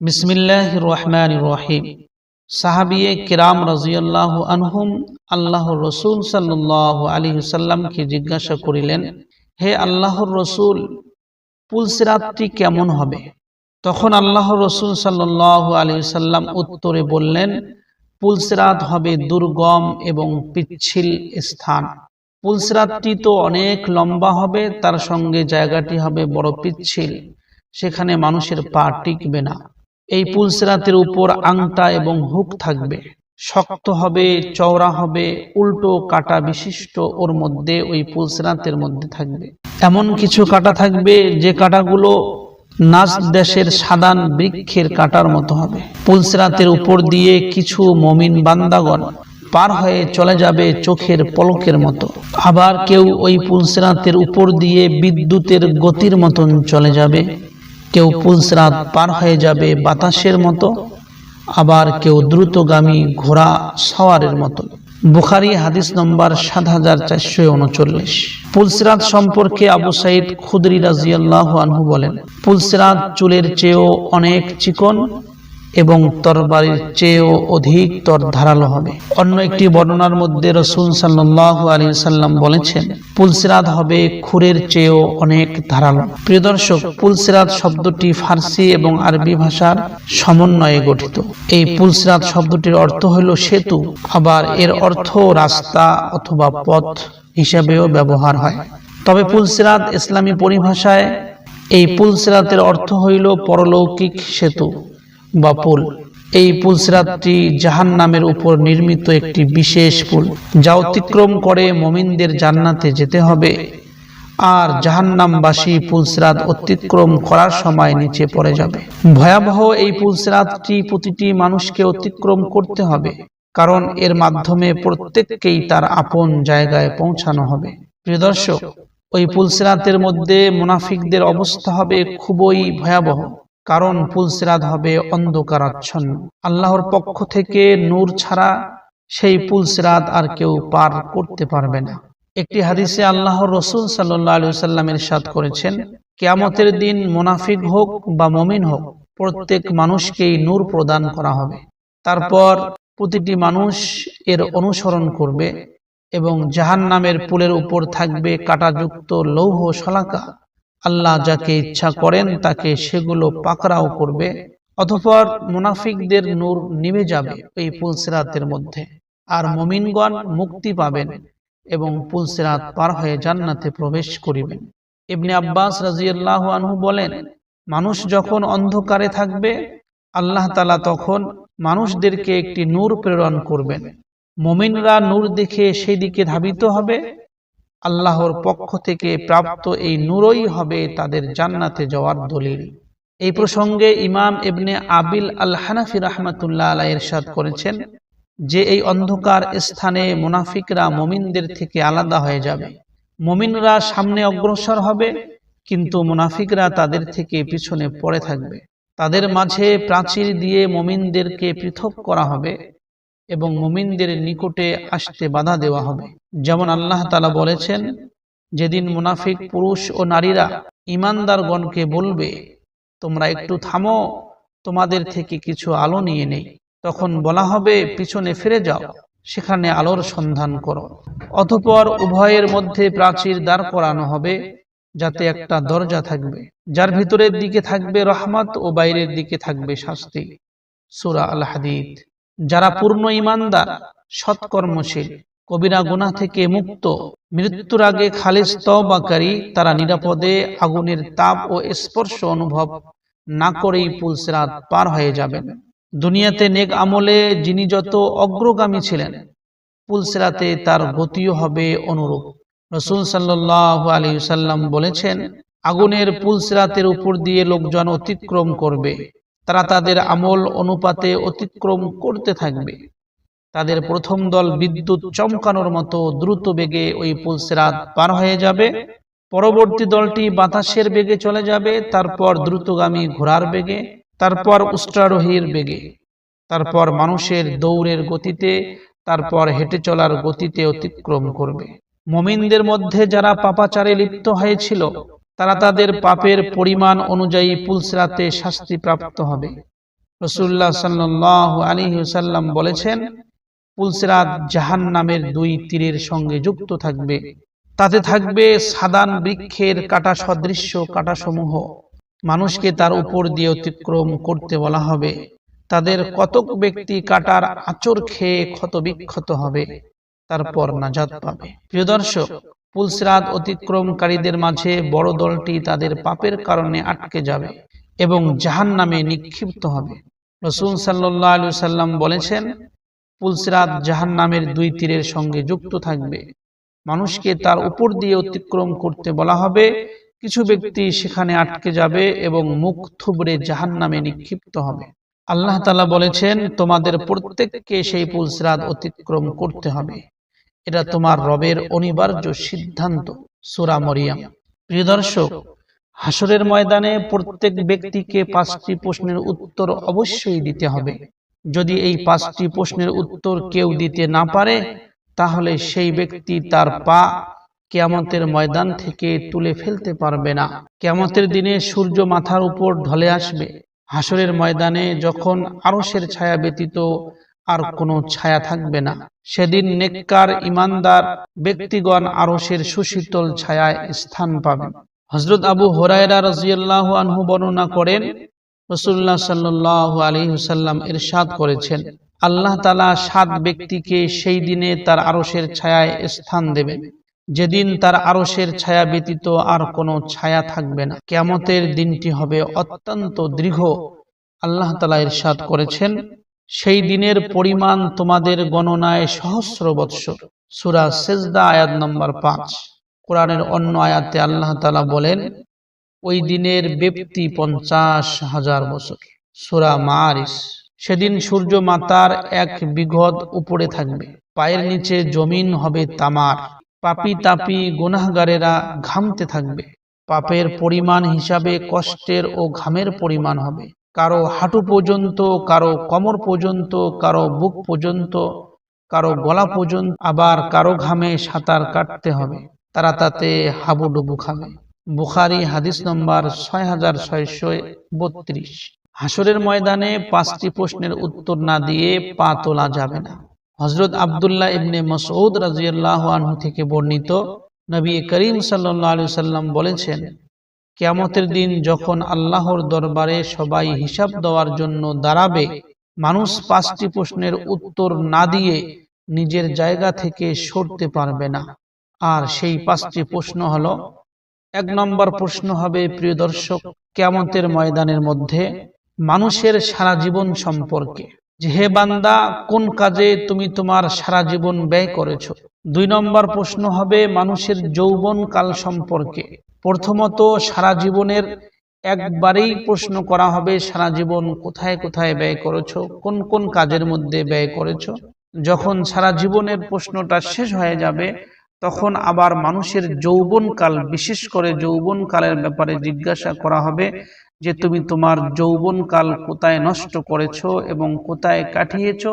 বিসমিল্লাহ রহমান রহিম। সাহাবিয়ে কিরাম রাজিয়াল্লাহ আনহুম আল্লাহ রসুল সাল্লাহ আলী সাল্লামকে জিজ্ঞাসা করিলেন, হে আল্লাহর রসুল পুলসিরাতটি কেমন হবে? তখন আল্লাহ রসুল সাল্লাহ আলী সাল্লাম উত্তরে বললেন পুলসিরাত হবে দুর্গম এবং পিচ্ছিল স্থান। পুলসিরাতটি তো অনেক লম্বা হবে, তার সঙ্গে জায়গাটি হবে বড় পিচ্ছিল, সেখানে মানুষের পা টিকবে না। এই পুলসিরাতের উপর আংটা এবং হুক থাকবে। শক্ত হবে চওড়া হবে উল্টো কাটা বিশিষ্ট ওর মধ্যে ওই পুলসিরাতের মধ্যে থাকবে। এমন কিছু কাটা থাকবে যে কাটাগুলো নাচ দেশের সাদান বৃক্ষের কাটার মতো হবে। পুলসিরাতের উপর দিয়ে কিছু মমিন বান্দাগণ পার হয়ে চলে যাবে চোখের পলকের মতো। আবার কেউ ওই পুলসিরাতের উপর দিয়ে বিদ্যুতের গতির মতন চলে যাবে। কেউ পুলসরাত পার হয়ে যাবে বাতাসের মতো, আবার কেউ দ্রুতগামী ঘোড়া সওয়ারের মতো। বুখারি হাদিস নম্বর সাত হাজার চারশো উনচল্লিশ। পুলসিরাত সম্পর্কে আবু সাইদ খুদরি রাজিয়াল্লাহ আনহু বলেন পুলসিরাত চুলের চেয়েও অনেক চিকন এবং তরবারির চেয়েও অধিক তর ধারালো হবে। অন্য একটি বর্ণনার মধ্যে রসুল সাল্লাহ আলী সাল্লাম বলেছেন, পুলসিরাত হবে খুরের চেয়েও অনেক ধারালো। প্রিয় দর্শক, পুলসিরাত শব্দটি ফার্সি এবং আরবি ভাষার সমন্বয়ে গঠিত। এই পুলসিরাত শব্দটির অর্থ হল সেতু, আবার এর অর্থ রাস্তা অথবা পথ হিসাবেও ব্যবহার হয়। তবে পুলসিরাত ইসলামী পরিভাষায় এই পুলসিরাতের অর্থ হইল পরলৌকিক সেতু। বা পুল। এই পুলসিরাতটি জাহান নামের উপর নির্মিত একটি বিশেষ পুল, যা অতিক্রম করে মমিনদের জান্নাতে যেতে হবে। আর জাহান্নামবাসী পুলসিরাত অতিক্রম করার সময় নিচে পড়ে যাবে। ভয়াবহ এই পুলসিরাতটি প্রতিটি মানুষকে অতিক্রম করতে হবে, কারণ এর মাধ্যমে প্রত্যেককেই তার আপন জায়গায় পৌঁছানো হবে। প্রিয় দর্শক, ওই পুলসিরাতের মধ্যে মুনাফিকদের অবস্থা হবে খুবই ভয়াবহ। কারণ পুলসিরাত হবে অন্ধকারাচ্ছন্ন। আল্লাহর পক্ষ থেকে নূর ছাড়া সেই পুলসিরাত আর কেউ পার করতে পারবে না। একটি হাদিসে আল্লাহর রসুল সাল্লাহ আলু সাল্লামের সাদ করেছেন, কেয়ামতের দিন মুনাফিক হোক বা মমিন হোক, প্রত্যেক মানুষকেই নূর প্রদান করা হবে। তারপর প্রতিটি মানুষ এর অনুসরণ করবে এবং জাহান নামের পুলের উপর থাকবে কাটাযুক্ত লৌহ শলাকা। আল্লাহ যাকে ইচ্ছা করেন তাকে সেগুলো পাকড়াও করবে, অতঃপর মুনাফিকদের নূর নিভে যাবে এই পুলসিরাতের মধ্যে। আর মমিনগণ মুক্তি পাবেন এবং পুলসিরাত পার হয়ে জান্নাতে প্রবেশ করিবেন। ইবনে আব্বাস রাজিয়াল্লাহ আনহু বলেন, মানুষ যখন অন্ধকারে থাকবে, আল্লাহ তালা তখন মানুষদেরকে একটি নূর প্রেরণ করবেন। মমিনরা নূর দেখে সেই দিকে ধাবিত হবে আল্লাহর পক্ষ থেকে প্রাপ্ত এই নূরই হবে তাদের জান্নাতে যাওয়ার দলিল। এই প্রসঙ্গে ইমাম এবনে আবিল আল হানাফি রহমতুল্লাহ আলাই ইরশাদ করেছেন যে এই অন্ধকার স্থানে মুনাফিকরা মমিনদের থেকে আলাদা হয়ে যাবে। মমিনরা সামনে অগ্রসর হবে, কিন্তু মুনাফিকরা তাদের থেকে পিছনে পড়ে থাকবে। তাদের মাঝে প্রাচীর দিয়ে মমিনদেরকে পৃথক করা হবে এবং মুমিনদের নিকটে আসতে বাধা দেওয়া হবে। যেমন আল্লাহ তালা বলেছেন, যেদিন মুনাফিক পুরুষ ও নারীরা ইমানদারগণকে বলবে, তোমরা একটু থামো, তোমাদের থেকে কিছু আলো নিয়ে নেই। তখন বলা হবে, পিছনে ফিরে যাও, সেখানে আলোর সন্ধান করো। অতপর উভয়ের মধ্যে প্রাচীর দাঁড় করানো হবে, যাতে একটা দরজা থাকবে, যার ভিতরের দিকে থাকবে রহমত ও বাইরের দিকে থাকবে শাস্তি। সুরা আল হাদিদ যারা পূর্ণ ইমানদার সৎকর্মশীল, কবিরা গুনা থেকে মুক্ত, মৃত্যুর আগে খালিজ তবাকারী তারা নিরাপদে আগুনের তাপ ও স্পর্শ অনুভব না করেই পুলসিরাত পার হয়ে যাবেন। দুনিয়াতে নেক আমলে যিনি যত অগ্রগামী ছিলেন পুলসেরাতে তার গতিও হবে অনুরূপ। রসুল সাল্লাহ আলী সাল্লাম বলেছেন, আগুনের পুলসিরাতের উপর দিয়ে লোকজন অতিক্রম করবে। তারা তাদের আমল অনুপাতে অতিক্রম করতে থাকবে। তাদের প্রথম দল বিদ্যুৎ চমকানোর মতো দ্রুত বেগে ওই পুলসেরাত পার হয়ে যাবে। পরবর্তী দলটি বাতাসের বেগে চলে যাবে, তারপর দ্রুতগামী ঘোড়ার বেগে, তারপর উষ্ট্রারোহীর বেগে। তারপর মানুষের দৌড়ের গতিতে, তারপর হেঁটে চলার গতিতে অতিক্রম করবে। মমিনদের মধ্যে যারা পাপাচারে লিপ্ত হয়েছিল তারা তাদের পাপের পরিমাণ অনুযায়ী পুলসরাতে শাস্তি প্রাপ্ত হবে। রসুল্লাহ সাল্লাহ আলী সাল্লাম বলেছেন পুলসিরাত জাহান নামের দুই তীরের সঙ্গে যুক্ত থাকবে। তাতে থাকবে সাদান বৃক্ষের কাটা সদৃশ্য কাটাসমূহ মানুষকে তার উপর দিয়ে অতিক্রম করতে বলা হবে। তাদের কতক ব্যক্তি কাটার আচর খেয়ে ক্ষত বিক্ষত হবে। তারপর নাজাদ পাবে। প্রিয় দর্শক পুলসিরাত অতিক্রমকারীদের মাঝে বড় দলটি তাদের পাপের কারণে আটকে যাবে এবং জাহান নামে নিক্ষিপ্ত হবে। রসুল সাল্লাহ আলু সাল্লাম বলেছেন পুলসিরাত জাহান নামের দুই তীরের সঙ্গে যুক্ত থাকবে। মানুষকে তার উপর দিয়ে অতিক্রম করতে বলা হবে। কিছু ব্যক্তি সেখানে আটকে যাবে এবং মুখ থুবড়ে জাহান নামে নিক্ষিপ্ত হবে। আল্লাহ তালা বলেছেন তোমাদের প্রত্যেককে সেই পুলসিরাত অতিক্রম করতে হবে। এটা তোমার রবের অনিবার্য সিদ্ধান্ত। সুরা মরিয়াম। প্রিয় দর্শক হাসরের ময়দানে প্রত্যেক ব্যক্তিকে পাঁচটি প্রশ্নের উত্তর অবশ্যই দিতে হবে। যদি এই পাঁচটি প্রশ্নের উত্তর কেউ দিতে না পারে তাহলে সেই ব্যক্তি তার পা কেয়ামতের ময়দান থেকে তুলে ফেলতে পারবে না। কেয়ামতের দিনে সূর্য মাথার উপর ঢলে আসবে। হাসরের ময়দানে যখন আরসের ছায়া ব্যতীত আর কোনো ছায়া থাকবে না। সেদিন নেককার ইমানদার ব্যক্তিগণ আরসের সুশীতল ছায়ায় স্থান পাবেন হজরত আবু হরাইরা রাজিয়াল্লাহ আনহু বর্ণনা করেন রসুল্লাহ সাল্লাহ আলী হুসাল্লাম এরশাদ করেছেন, আল্লাহ তালা সাত ব্যক্তিকে সেই দিনে তার আরসের ছায়ায় স্থান দেবেন। যেদিন তার আরসের ছায়া ব্যতীত আর কোনো ছায়া থাকবে না। কেমতের দিনটি হবে অত্যন্ত দীর্ঘ। আল্লাহ তালা ইরশাদ করেছেন সেই দিনের পরিমাণ তোমাদের গণনায় সহস্র বৎসর। সুরা সেজদা আয়াত নম্বর পাঁচ। কোরআনের অন্য আয়াতে আল্লাহ তালা বলেন ওই দিনের ব্যক্তি পঞ্চাশ হাজার বছর। সুরা মারিস সেদিন সূর্য মাতার এক বিঘত উপরে থাকবে। পায়ের নিচে জমিন হবে তামার। পাপি তাপি গুনাহগারেরা ঘামতে থাকবে। পাপের পরিমাণ হিসাবে কষ্টের ও ঘামের পরিমাণ হবে। কারও হাঁটু পর্যন্ত কারও কমর পর্যন্ত কারও বুক পর্যন্ত কারও গলা পর্যন্ত আবার কারও ঘামে সাঁতার কাটতে হবে। তারা তাতে হাবুডুবু খাবে। বুখারি হাদিস নম্বর ছয় হাজার ছয়শো বত্রিশ। হাসরের ময়দানে পাঁচটি প্রশ্নের উত্তর না দিয়ে পা তোলা যাবে না। হজরত আবদুল্লাহ ইবনে মসৌদ রাজিয়াল্লাহ আনহু থেকে বর্ণিত নবী করিম সাল্লি সাল্লাম বলেছেন কেয়ামতের দিন যখন আল্লাহর দরবারে সবাই হিসাব দেওয়ার জন্য দাঁড়াবে, মানুষ পাঁচটি প্রশ্নের উত্তর না দিয়ে নিজের জায়গা থেকে সরতে পারবে না। আর সেই পাঁচটি প্রশ্ন হল, এক নম্বর প্রশ্ন হবে, প্রিয় দর্শক কেমতের ময়দানের মধ্যে মানুষের সারা জীবন সম্পর্কে। যে হে বান্দা, কোন কাজে তুমি তোমার সারা জীবন ব্যয় করেছ? দুই নম্বর প্রশ্ন হবে, মানুষের যৌবন কাল সম্পর্কে। প্রথমত সারা জীবনের একবারেই প্রশ্ন করা হবে, সারা জীবন কোথায় কোথায় ব্যয় করেছ, কোন কোন কাজের মধ্যে ব্যয় করেছ? যখন সারা জীবনের প্রশ্নটা শেষ হয়ে যাবে, তখন আবার মানুষের যৌবনকাল, বিশেষ করে যৌবনকালের ব্যাপারে জিজ্ঞাসা করা হবে যে তুমি তোমার যৌবনকাল কোথায় নষ্ট করেছ এবং কোথায় কাটিয়েছ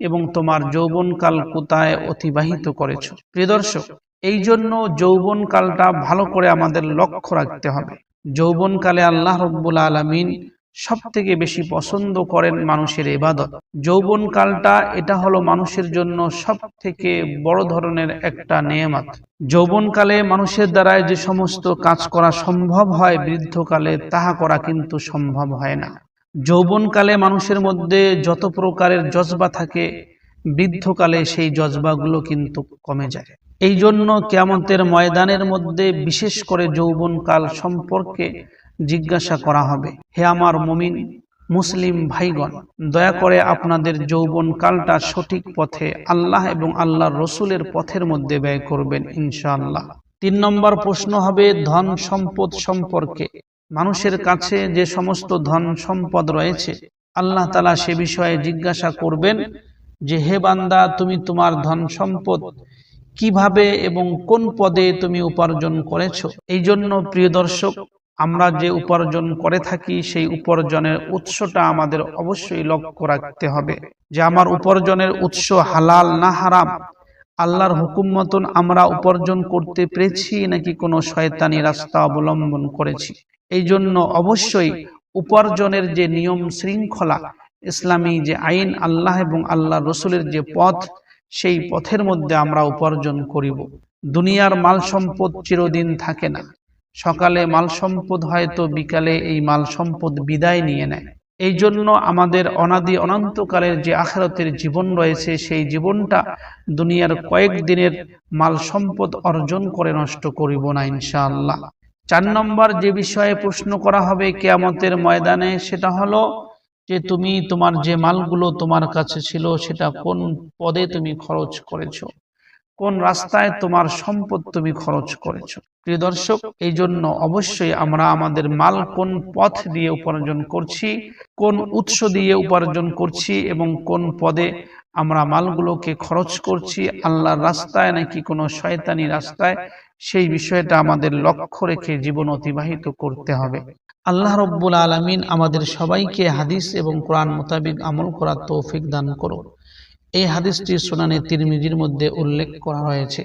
এবং তোমার যৌবনকাল কোথায় অতিবাহিত করেছ। প্রিয় দর্শক এই জন্য যৌবনকালটা ভালো করে আমাদের লক্ষ্য রাখতে হবে। যৌবনকালে আল্লাহ রব্বুল আলমিন সব থেকে বেশি পছন্দ করেন মানুষের এবাদত যৌবন কালটা এটা হলো মানুষের জন্য সব থেকে বড় ধরনের একটা নিয়ামত। যৌবনকালে মানুষের দ্বারাই যে সমস্ত কাজ করা সম্ভব হয়, বৃদ্ধকালে তাহা করা কিন্তু সম্ভব হয় না। যৌবনকালে মানুষের মধ্যে যত প্রকারের জজবা থাকে, বৃদ্ধকালে সেই জজবাগুলো কিন্তু কমে যায়। এই জন্য কেমতের ময়দানের মধ্যে বিশেষ করে যৌবনকাল সম্পর্কে জিজ্ঞাসা করা হবে। হে আমার মমিন, মুসলিম ভাইগণ, দয়া করে আপনাদের যৌবন কালটা সঠিক পথে আল্লাহ এবং আল্লাহর রসুলের পথের মধ্যে ব্যয় করবেন ইনশাআল্লাহ। তিন নম্বর প্রশ্ন হবে ধন সম্পদ সম্পর্কে। মানুষের কাছে যে সমস্ত ধন সম্পদ রয়েছে, আল্লাহ তালা সে বিষয়ে জিজ্ঞাসা করবেন যে, হে বান্দা, তুমি তোমার ধন সম্পদ কীভাবে এবং কোন পদে তুমি উপার্জন করেছ? এই জন্য, প্রিয় দর্শক, আমরা যে উপার্জন করে থাকি, সেই উপার্জনের উৎসটা আমাদের অবশ্যই লক্ষ্য রাখতে হবে। যে আমার উপার্জনের উৎস হালাল না হারাম, আল্লাহর হুকুম মতন আমরা উপার্জন করতে পেরেছি নাকি কোনো শয়তানি রাস্তা অবলম্বন করেছি? এই জন্য অবশ্যই উপার্জনের যে নিয়ম শৃঙ্খলা ইসলামী যে আইন, আল্লাহ এবং আল্লাহ রসুলের যে পথ সেই পথের মধ্যে আমরা উপার্জন করিব। দুনিয়ার মাল সম্পদ চিরদিন থাকে না। সকালে মাল সম্পদ হয়তো বিকালে এই মাল সম্পদ বিদায় নিয়ে নেয় এই জন্য আমাদের অনাদি অনন্তকালের যে আখেরাতের জীবন রয়েছে সেই জীবনটা দুনিয়ার কয়েক দিনের মাল সম্পদ অর্জন করে নষ্ট করিব না ইনশাআল্লাহ। চার নম্বর যে বিষয়ে প্রশ্ন করা হবে কেয়ামতের ময়দানে সেটা হলো যে তুমি তোমার যে মালগুলো তোমার কাছে ছিল, সেটা কোন পদে তুমি খরচ করেছ? কোন রাস্তায় তোমার সম্পদ তুমি খরচ করেছ? প্রিয় দর্শক এই জন্য অবশ্যই আমরা আমাদের মাল কোন পথ দিয়ে উপার্জন করছি, কোন উৎস দিয়ে উপার্জন করছি এবং কোন পদে আমরা মালগুলোকে খরচ করছি, আল্লাহর রাস্তায় নাকি কোনো শয়তানি রাস্তায় সেই বিষয়টা আমাদের লক্ষ্য রেখে জীবন অতিবাহিত করতে হবে। আল্লাহ রব্বুল আলমিন আমাদের সবাইকে হাদিস এবং কোরআন মোতাবিক আমল করার তৌফিক দান করো এই হাদিসটি সোনানে তিরমিজির মধ্যে উল্লেখ করা হয়েছে।